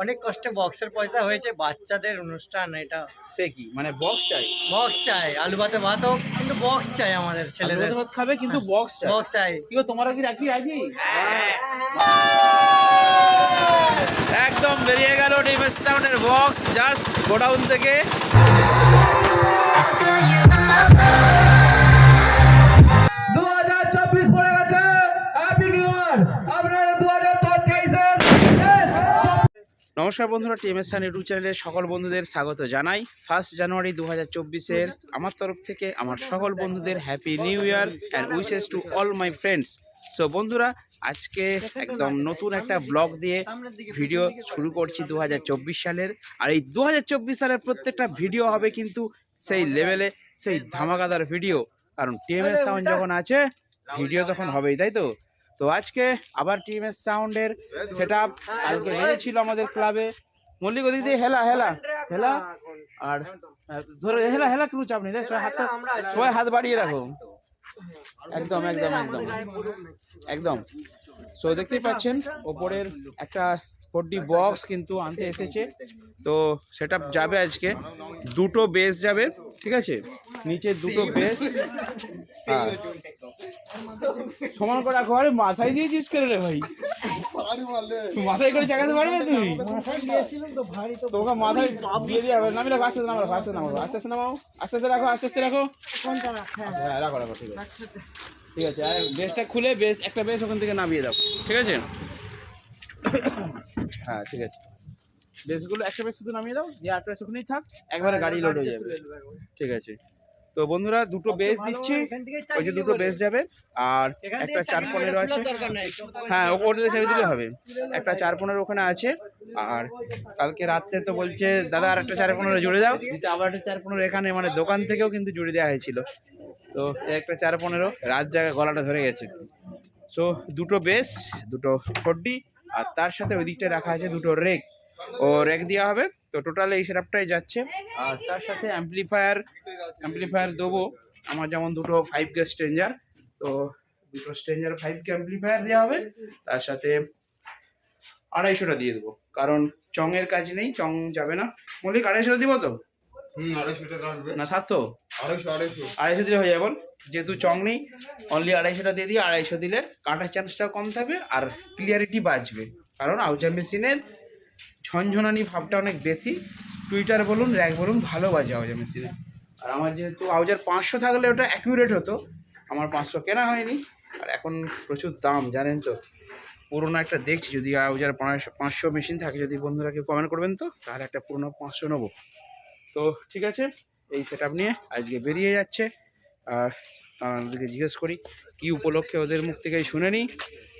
অনেক কষ্টে বক্সের পয়সা হয়েছে বাচ্চাদের অনুষ্ঠান এটা। সে কি? মানে বক্স চাই? বক্স চাই আলু ভাতে ভাত হোক কিন্তু বক্স চাই আমাদের ছেলেদের। ভাত খাবে কিন্তু বক্স চাই। বক্স চাই। কি তোমরা কি রাখি রাজি? একদম বেরিয়ে গেল ডিমের সাউন্ডের বক্স জাস্ট গোডাউন থেকে। নমস্কার বন্ধুরা, টিএমএস সান ইউটিউব চ্যানেলে সকল বন্ধুদের স্বাগত জানাই। ফার্স্ট জানুয়ারি দু হাজার চব্বিশের আমার তরফ থেকে আমার সকল বন্ধুদের happy new year and wishes to all my friends so বন্ধুরা, আজকে একদম নতুন একটা ব্লগ দিয়ে ভিডিও শুরু করছি দু হাজার চব্বিশ সালের। আর এই দু হাজার চব্বিশ সালের প্রত্যেকটা ভিডিও হবে কিন্তু সেই লেভেলে সেই ধামাকাদার ভিডিও। কারণ টিএমএস সাউন্ড যখন আছে, ভিডিও তখন হবেই, তাই তো? তো আজকে আবার টিএমএস সাউন্ডের সেট আপ কালকে হেরেছিল আমাদের ক্লাবে। মল্লিক, ওদিক দিয়ে হেলা হেলা হেলা। আর ধরে, হেলা হেলা কোনো চাপ নেই। সবাই হাত সবাই হাত বাড়িয়ে রাখো। একদম একদম একদম। একদম। সো দেখতেই পাচ্ছেন, ওপরের একটা ফোরডি বক্স কিন্তু আনতে এসেছে। তো সেটা যাবে আজকে। দুটো বেস যাবে ঠিক আছে? নিচে দুটো বেস। সমান করে রাখো। আরে মাথায় দিয়েছিস করে রে ভাই। মাথায় করে চাকাতে পারবে তুমি তোমাকে মাথায় দিয়ে দিয়ে হবে। নামি রাখো আস্তে আস্তে নামো আস্তে নামো আস্তে আস্তে নামাও। আস্তে আস্তে রাখো আস্তে আস্তে রাখো। হ্যাঁ রাখো রাখো ঠিক আছে। ঠিক আছে আর বেসটা খুলে বেস একটা বেস ওখান থেকে নামিয়ে দাও। ঠিক আছে? হ্যাঁ ঠিক আছে। বেসগুলো একটা বেস শুধু নামিয়ে দাও যে আটটা বেস ওখানেই থাক একবারে গাড়ি লোড হয়ে যাবে। ঠিক আছে। তো বন্ধুরা দুটো বেস দিচ্ছি। ওই যে দুটো বেস। যাবে আর একটা চার পনেরো আছে হ্যাঁ ও- ওটাতে ছেড়ে দিলে হবে। একটা চার পনেরো ওখানে আছে। আর কালকে রাত্রে তো বলছে দাদা আর একটা চার পনেরো জুড়ে দাও। দিতে আবার একটা চার পনেরো এখানে মানে দোকান থেকেও কিন্তু জুড়ে দেওয়া হয়েছিল। তো একটা চার পনেরো রাত জায়গায় গলাটা ধরে গেছে। সো দুটো বেস দুটো ফড্ডি আর তার সাথে ওই দিকটা রাখা আছে দুটো রেক। ও রেক দেওয়া হবে। তো টোটাল এই সেটআপটাই যাচ্ছে। আর তার সাথে অ্যাম্পলিফায়ার অ্যাম্পলিফায়ার দেবো। আমার যেমন দুটো ফাইভ কে স্ট্রেঞ্জার তো দুটো স্ট্রেঞ্জার ফাইভ কে অ্যাম্পলিফায়ার দেওয়া হবে। তার সাথে আড়াইশোটা দিয়ে দেবো। কারণ চংয়ের কাজ নেই চং যাবে না। মল্লিক আড়াইশোটা দিব তো? হুম আড়াইশো টাকা আসবে। না সাতশো? আড়াইশো আড়াইশো। আড়াইশো দিলে হয়ে যাবে বল। যেহেতু চং নেই অনলি আড়াইশোটা দিয়ে দিই, আড়াইশো দিলে কাটার চান্সটাও কম থাকবে আর ক্লিয়ারিটি বাঁচবে। কারণ আউজার মেশিনের ঝনঝনানি ভাবটা অনেক বেশি। টুইটার বলুন র্যাক বলুন, ভালো বাজে আউজার মেশিনে। আর আমার যেহেতু আউজার পাঁচশো থাকলে ওটা অ্যাকিউরেট হতো, আমার পাঁচশো কেনা হয়নি। আর এখন প্রচুর দাম, জানেন তো? পুরোনো একটা দেখছি, যদি আউজার পাঁচশো পাঁচশো মেশিন থাকে, যদি বন্ধুরা কেউ কমেন্ট করবেন তো, তাহলে একটা পুরোনো পাঁচশো নেব। তো ঠিক আছে, এই সেট নিয়ে আজকে বেরিয়ে যাচ্ছে। আর আমাদেরকে জিজ্ঞেস করি কি উপলক্ষে ওদের মুখ থেকে শুনে নিই?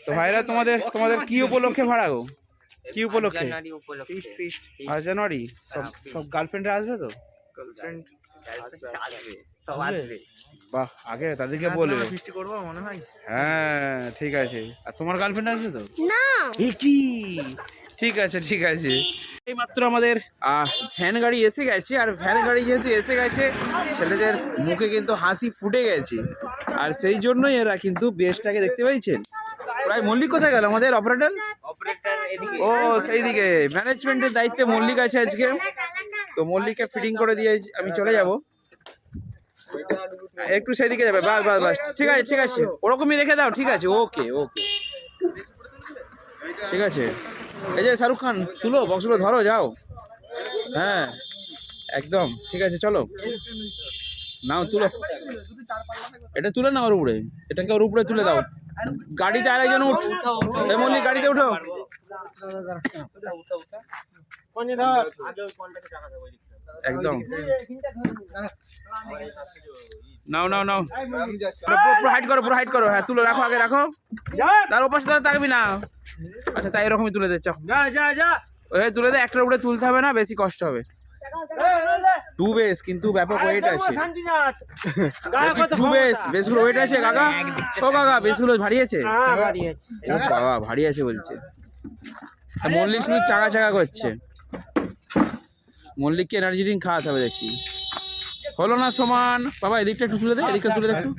তো ভাইরা তোমাদের তোমাদের কি উপলক্ষে ভাড়া গো? কি উপলক্ষে? আজ জানুয়ারি? সব সব গার্লফ্রেন্ডরা আসবে তো? আসবে? বাহ আগে তাদেরকে বলবে। করব মনে হয়। হ্যাঁ ঠিক আছে। আর তোমার গার্লফ্রেন্ড আসবে তো? না। কি ঠিক আছে ঠিক আছে। এই মাত্র আমাদের ভ্যান গাড়ি এসে গেছে আর ভ্যান গাড়ি যেহেতু এসে গেছে ছেলেদের মুখে কিন্তু হাসি ফুটে গেছে। আর সেই জন্যই এরা কিন্তু বেশটাকে দেখতে পাইছেন প্রায় মল্লিক কোথায় গেল আমাদের অপারেটর ও সেই দিকে ম্যানেজমেন্টের দায়িত্বে মল্লিক আছে আজকে। তো মল্লিককে ফিটিং করে দিয়ে আমি চলে যাব। একটু সেদিকে যাবে বাস বাস বাস। ঠিক আছে ঠিক আছে। ওরকমই রেখে দাও ঠিক আছে। ওকে ওকে ঠিক আছে। এই যে শাহরুখ খান, তুলো বক্সগুলো ধরো, যাও। হ্যাঁ একদম, ঠিক আছে, চলো। নাও, তুলো। এটা তুলে নাও ওর উপরে। এটাকে ওর উপরে তুলে দাও। গাড়িতে আরেকজন উঠ। এই মল্লিক, গাড়িতে উঠো। একদম। নাও নাও নাও। পুরো- পুরো হাইট করো পুরো হাইট করো। হ্যাঁ তুলো রাখো আগে রাখো। তার ওপাশে তারা থাকবি না। আচ্ছা তাই এরকমই তুলে দে চাও যা যা যা ওই তুলে দে একটার উপরে তুলতে হবে না বেশি কষ্ট হবে। টু বেস কিন্তু ব্যাপক ওয়েট আছে। শান্তিনাথ। টু বেস বেসগুলো ওয়েট আছে কাকা। ও কাকা বেসগুলো ভারী আছে হ্যাঁ, বাবা ভারী আছে বলছে। আর মল্লিক শুধু চাকা চাকা করছে। মল্লিককে এনার্জি ড্রিঙ্ক খাওয়াতে হবে দেখছি। হলো না সমান। বাবা এদিকটা একটু তুলে দে এদিকটা তুলে দে একটু।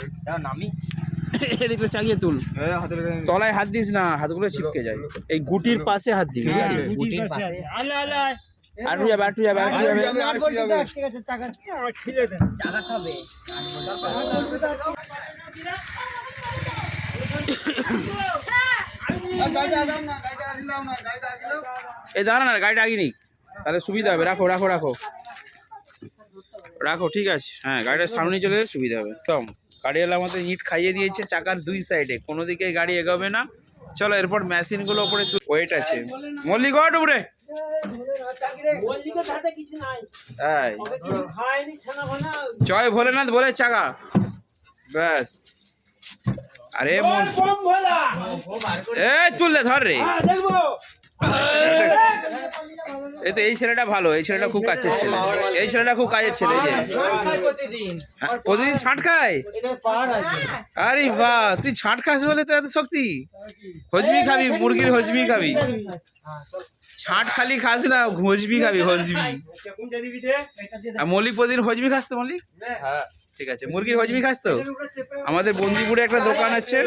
এদিকে চাগিয়ে তুল। তলায় হাত দিস না হাতগুলো ছিপকে যায়। এই গুটির পাশে হাত দিবি ঠিক আছে? গুটির পাশে। আটু যাবে আটু যাবে আটু যাবে। এই দাঁড়া না গাড়িটা আগে নিক। তাহলে সুবিধা হবে রাখো রাখো রাখো। রাখো ঠিক আছে। হ্যাঁ গাড়িটা সামনে চলে এলে সুবিধা হবে। একদম। গাড়িওয়ালা আমাদের ইট খাইয়ে দিয়েছে চাকার দুই সাইডে। কোনো দিকে গাড়ি এগোবে না। চলো এরপর মেশিনগুলো উপরে ওয়েট আছে। মল্লিক ওঠ উপরে। জয় ভোলেনাথ বলে চাকা। ব্যাস। আরে এ তুললে ধর রে। এই তো এই ছেলেটা ভালো এই ছেলেটা খুব কাছের ছেলে। এই ছেলেটা খুব কাজের ছেলে এই যে। প্রতিদিন হ্যাঁ, ছাঁট খায়? আরে বাহ তুই ছাঁট খাস বলে তোর এত শক্তি? হজমি খাবি মুরগির হজমি খাবি। ছাঁট খালি খাস না হজমি খাবি হজমি। আর মল্লিক প্রতিদিন হজমি খাস তো মল্লিক? হ্যাঁ। ঠিক আছে। মুরগির হজমি খাস তো? আমাদের বন্দিপুরে একটা দোকান আছে।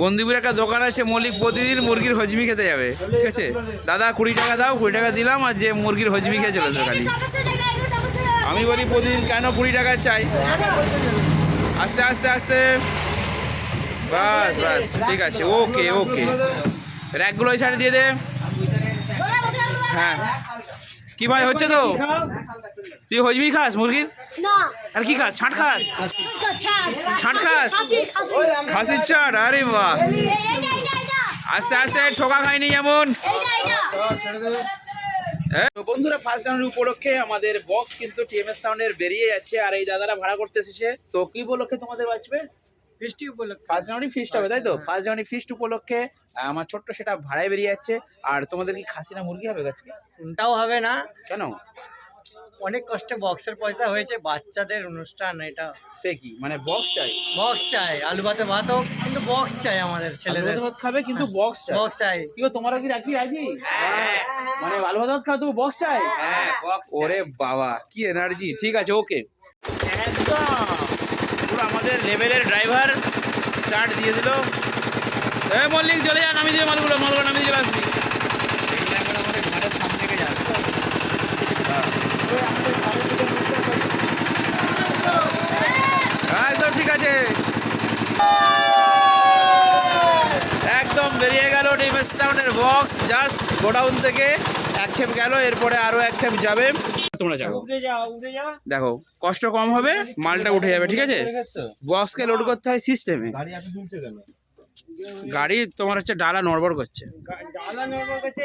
বন্দিপুরে একটা দোকান আছে মল্লিক প্রতিদিন মুরগির হজমি খেতে যাবে। ঠিক আছে? দাদা কুড়ি টাকা দাও কুড়ি টাকা দিলাম আর যে মুরগির হজমি খেয়ে চলে খালি। আমি বলি প্রতিদিন কেন কুড়ি টাকা চাই? আস্তে আস্তে আস্তে। বাস বাস ঠিক আছে ওকে ওকে। র্যাকগুলো সাইডে দিয়ে দে। হ্যাঁ। কি ভাই হচ্ছে তো? তুই হজমি খাস মুরগির? আর কি খাস? ছাঁট খাস? ছাঁট খাস? খাসি খাসি খাসির চাট আরে বাহ। আস্তে আস্তে ঠোকা খাইনি যেমন। হ্যাঁ, বন্ধুরা ফার্স্ট জানুয়ারি উপলক্ষে আমাদের বক্স কিন্তু টিএমএস সাউন্ডের বেরিয়ে যাচ্ছে আর এই দাদারা ভাড়া করতে এসেছে। তো কি উপলক্ষে তোমাদের বাঁচবে? বৃষ্টি উপলক্ষে। ফার্স্ট জানুয়ারি ফিস্ট হবে তাই তো? ফার্স্ট জানুয়ারি ফিস্ট উপলক্ষে আমার ছোট্ট সেটা ভাড়ায় বেরিয়ে যাচ্ছে। আর তোমাদের কি খাসি না মুরগি হবে আজকে কোনটাও হবে না। কেন? অনেক কষ্টে বক্সের পয়সা হয়েছে বাচ্চাদের অনুষ্ঠান এটা সে কি? মানে বক্স চাই? বক্স চাই আলু ভাতে ভাত হোক কিন্তু বক্স চাই আমাদের ছেলেদের। ভাত খাবে কিন্তু বক্স চাই। বক্স চাই। কি গো, তোমরা কি রাখি? রাজি? মানে আলু ভাত ভাত খাবে তো বক্স চাই? ওরে বাবা কি এনার্জি ঠিক আছে ওকে একদম পুরো আমাদের লেভেলের ড্রাইভার স্টার্ট দিয়ে দিল। এ মল্লিক চলে যা নামিয়ে দিয়ে মালগুলো মালগুলো নামিয়ে দিয়ে আসবি আমাদের ঘরের সামনে থেকে যাবে হ্যাঁ একদম ঠিক আছে একদম বেরিয়ে গেল ডিমের সাউন্ডের বক্স জাস্ট গোডাউন থেকে এক খেপ গেল এরপরে আরও এক খেপ যাবে। তোমরা যাও। দেখো কষ্ট কম হবে মালটা উঠে যাবে ঠিক আছে? বক্সকে লোড করতে হয় সিস্টেমে গাড়ি তোমার হচ্ছে ডালা নড়বড় করছে।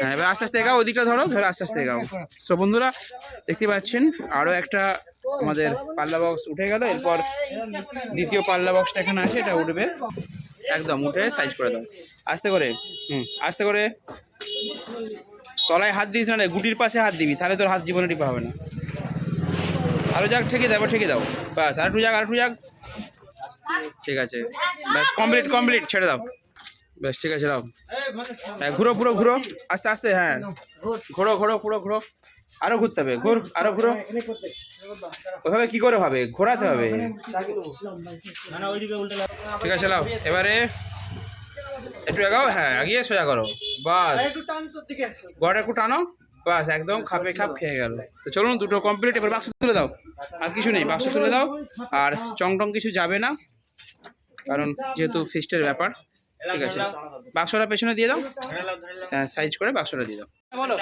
হ্যাঁ এবার আস্তে আস্তে এগাও ওদিকটা ধরো ধরো আস্তে আস্তে এগাও। সো বন্ধুরা দেখতে পাচ্ছেন আরও একটা আমাদের পাল্লা বক্স উঠে গেল এরপর দ্বিতীয় পাল্লা বক্সটা এখানে আছে এটা উঠবে। একদম উঠে সাইজ করে দাও। আস্তে করে হুম আস্তে করে। তলায় হাত দিস না রে, গুটির পাশে হাত দিবি তাহলে তোর হাত জীবনে টিপা হবে না। আরও যাক ঠেকে দাও ঠেকে দাও। বাস আর একটু যাক আর একটু যাক। ঠিক আছে। ব্যাস কমপ্লিট কমপ্লিট ছেড়ে দাও। ব্যাস ঠিক আছে দাও হ্যাঁ ঘুরো পুরো ঘুরো। আস্তে আস্তে হ্যাঁ। ঘোরো ঘোরো পুরো ঘুরো। আরও ঘুরতে হবে ঘুর আরও ঘুরো। ওইভাবে কি করে হবে? ঘোরাতে হবে। ঠিক আছে লাও এবারে একটু এগাও হ্যাঁ এগিয়ে সোজা করো। বাস। গড়া একটু টানো। বাস একদম খাপে খাপ খেয়ে গেল। তো চলুন দুটো কমপ্লিট এবার বাক্স তুলে দাও। আর কিছু নেই বাক্স তুলে দাও। আর চং টং কিছু যাবে না। কারণ যেহেতু ফিস্টের ব্যাপার। ঠিক আছে। বাক্সটা পেছনে দিয়ে দাও। হ্যাঁ সাইজ করে বাক্সটা দিয়ে দাও। বলো।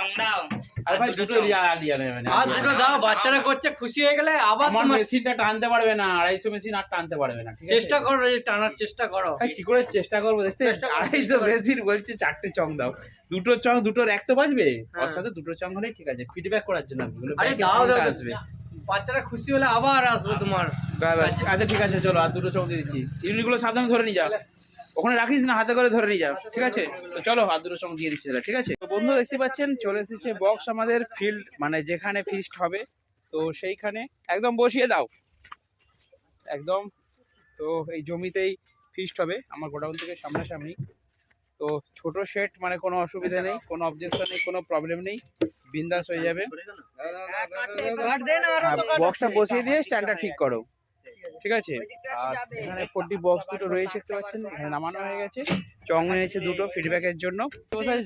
আরে ভাই দুটো লিয়া লিয়া নেবে না। আর দুটো দাও বাচ্চারা করছে খুশি হয়ে গেলে আবার আমার মেশিনটা টানতে পারবে না আড়াইশো মেশিন আর টানতে পারবে না চেষ্টা করো টানার চেষ্টা করো। কি করে চেষ্টা করব দেখতে? আড়াইশো মেশিন বলছে চারটে চং দাও। দুটো চং দুটো এক তো বাজবে ওর সাথে দুটো চং হলেই ঠিক আছে ফিডব্যাক করার জন্য। আরে দাও দাও। আসবে। বাচ্চারা খুশি হলে আবার আসবে তোমার। আচ্ছা ঠিক আছে চলো আর দুটো চোখ দিয়ে দিচ্ছি। ইউনিটগুলো সাবধানে ধরে নিয়ে যা ওখানে রাখিস না হাতে করে ধরে নিয়ে যাও ঠিক আছে? তো চলো হাত দুটো চোখ দিয়ে দিচ্ছি ঠিক আছে? তো বন্ধু দেখতে পাচ্ছেন চলে এসেছে বক্স আমাদের ফিল্ড মানে যেখানে ফিস্ট হবে তো সেইখানে একদম বসিয়ে দাও। একদম তো এই জমিতেই ফিস্ট হবে আমার গোডাউন থেকে সামনাসামনি। তো ছোট সেট মানে কোনো অসুবিধা নেই কোনো অবজেকশন নেই কোনো প্রবলেম নেই বিন্দাস হয়ে যাবে। বক্সটা বসিয়ে দিয়ে স্ট্যান্ডটা ঠিক করো ঠিক আছে? আর এখানে ফোরটি বক্স দুটো রয়েছে দেখতে পাচ্ছেন? এখানে নামানো হয়ে গেছে। চং এনেছে দুটো ফিডব্যাকের জন্য। কোথায়?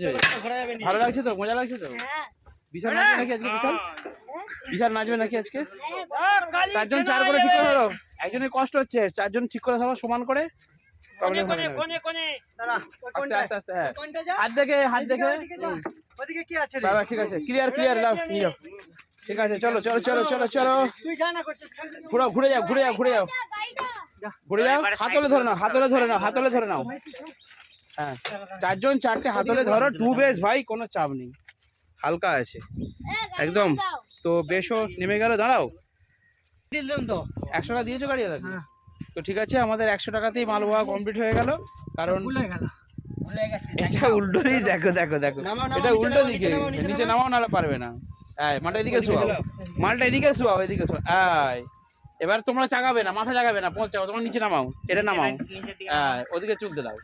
ভালো লাগছে তো? মজা লাগছে তো? বিশাল নাচবে নাকি আজকে? বিশাল? বিশাল নাচবে নাকি আজকে? চারজন চার করে ঠিক করে ধরো। একজনের কষ্ট হচ্ছে চারজন ঠিক করে ধরো সমান করে। হ্যাঁ। হাত দেখে হাত দেখে। ঠিক আছে। ক্লিয়ার ক্লিয়ার লাভ নিয়ে ঠিক আছে চলো চলো চলো চলো চলো। করছিস ঘুরো ঘুরে যাও ঘুরে যাও ঘুরে যাও। ঘুরে যাও হাতলে ধরে নাও হাতলে ধরে নাও হাতলে ধরে নাও। হ্যাঁ চারজন চারটে হাতলে ধরো টু বেস ভাই কোনো চাপ নেই। হালকা আছে। একদম। তো বেশও নেমে গেল দাঁড়াও। দিলাম তো। একশো টাকা দিয়েছ গাড়ি হ্যাঁ। তো ঠিক আছে আমাদের একশো টাকাতেই মাল হওয়া কমপ্লিট হয়ে গেল। কারণ ভুলে গেল ভুলে গেছে এটা উল্টোই দেখো দেখো দেখো। এটা উল্টো দিকে নিচে নামাও, নিচে নিচে নামাও নাহলে পারবে না। হ্যাঁ মালটা এদিকে শুয়াও। মালটা এদিকে শুয়াও এদিকে শুয়াও আয় এবার তোমরা চাগাবে না মাথা জাগাবে না পৌঁছাও তোমরা নিচে নামাও এটা নামাও। হ্যাঁ ওদিকে চুলতে দাও।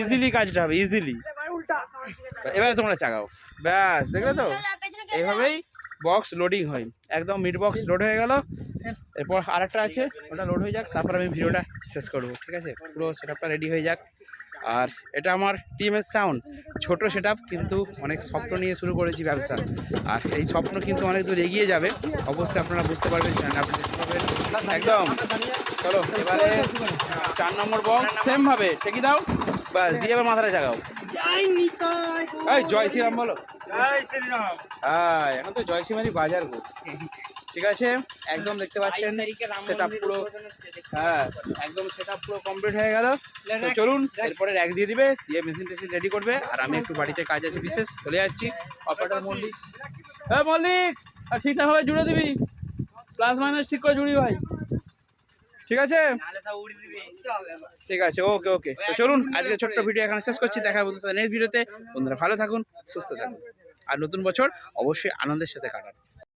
ইজিলি কাজটা হবে ইজিলি উল্টা। এবারে তোমরা চাগাও। ব্যাস দেখলে তো? এইভাবেই বক্স লোডিং হয়। একদম মিড বক্স লোড হয়ে গেল। এরপর আরেকটা আছে ওটা লোড হয়ে যাক তারপর আমি ভিডিওটা শেষ করব ঠিক আছে? পুরো সেটআপটা রেডি হয়ে যাক। আর এটা আমার টিমের সাউন্ড ছোট সেটআপ কিন্তু অনেক স্বপ্ন নিয়ে শুরু করেছি ব্যবসা। আর এই স্বপ্ন কিন্তু অনেক দূর এগিয়ে যাবে। অবশ্যই আপনারা বুঝতে পারবেন একদম। চলো এবারে চার নম্বর বক্স সেম ভাবে ঠেকি দাও। বাস দিয়ে এবার মাথাটা জাগাও। এই জয় শ্রীরাম বলো। হ্যাঁ এখন তো জয় শ্রীমারি বাজার গো। ঠিক আছে? একদম দেখতে পাচ্ছেন। সেটা পুরো হ্যাঁ একদম সেটা পুরো কমপ্লিট হয়ে গেল। চলুন এরপরে র্যাক দিয়ে দিবে দিয়ে মেশিন টেশিন রেডি করবে আর আমি একটু বাড়িতে কাজ আছে বিশেষ চলে যাচ্ছি। অপারেটর মল্লিক হ্যাঁ মল্লিক আর ঠিকঠাকভাবে জুড়ে দিবি। প্লাস মাইনাস ঠিক করে জুড়ি ভাই। ঠিক আছে? ঠিক আছে ওকে ওকে তো চলুন আজকে ছোট্ট ভিডিও এখানে শেষ করছি। দেখা বলতে নেক্সট ভিডিওতে বন্ধুরা ভালো থাকুন সুস্থ থাকুন। আর নতুন বছর অবশ্যই আনন্দের সাথে কাটান।